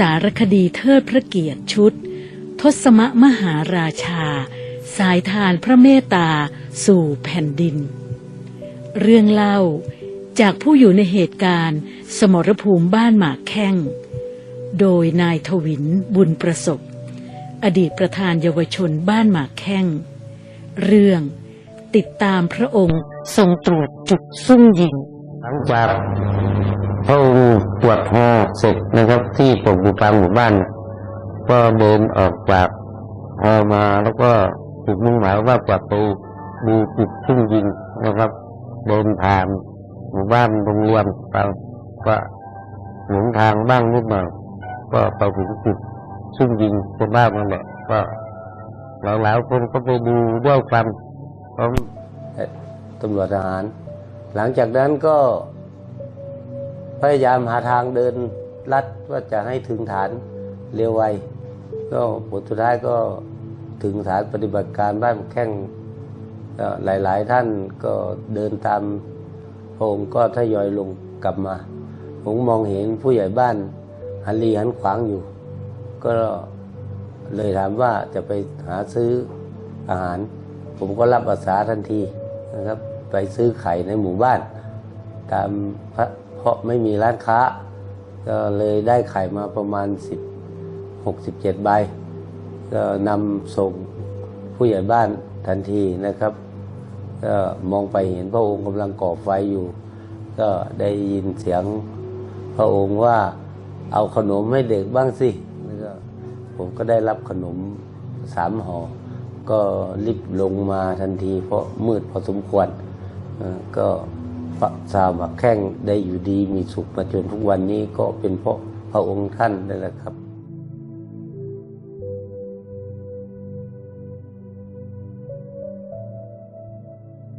สารคดีเทิดพระเกียรติชุด ทศมมหาราชา สายทานพระเมตตาสู่แผ่นดิน เรื่องเล่าจากผู้อยู่ในเหตุการณ์ สมรภูมิบ้านหมากแข้ง โดยนายทวินบุญประสบ อดีตประธานเยาวชนบ้านหมากแข้ง เรื่องติดตามพระองค์ทรงตรวจจุดซุ่มยิง หลังจาก พระองค์ตรวจฮอเสร็จนะครับ ที่ปกบุกลางหมู่บ้าน ก็เดินออกจากฮอมาแล้วก็ถูกมุ่งหมายว่าจะไปดูจุดซุ่มยิงนะครับ เดินผ่านหมู่บ้านโรงเรียนไปก็หลงทางบ้างนิดหน่อยก็ไปถึงจุดซุ่มยิงบนบ้านนั่นแหละก็หลายๆคนก็ไปดูด้วยกันพร้อมตำรวจทหาร หลังจากนั้นก็ พยายามหาทางเดินลัดว่าจะให้ถึงฐานเร็วไว ก็ผลสุดท้ายก็ถึงฐานปฏิบัติการบ้านแข้งหลาย ๆ ท่านก็เดินตามพระองค์ก็ทยอยลงกลับมา ผมมองเห็นผู้ใหญ่บ้านหันลีหันขวางอยู่ ก็เลยถามว่าจะไปหาซื้ออาหาร ผมก็รับอาสาทันทีนะครับ ไปซื้อไข่ในหมู่บ้าน ตามพระ เพราะไม่มีร้านค้า ก็เลยได้ไข่มาประมาณ 10 67 ใบ ก็นำส่งผู้ใหญ่บ้านทันทีนะครับก็มองไปเห็นพระองค์กำลังก่อไฟอยู่ ก็ได้ยินเสียงพระองค์ว่าเอาขนมให้เด็กบ้างสิก็ผมก็ได้รับขนมสามห่อ ก็รีบลงมาทันที เพราะมืดพอสมควรก็ พระสาวกแข้งได้อยู่ดีมีสุขมาจนทุกวันนี้ก็เป็นเพราะพระองค์ท่านนั่นแหละครับ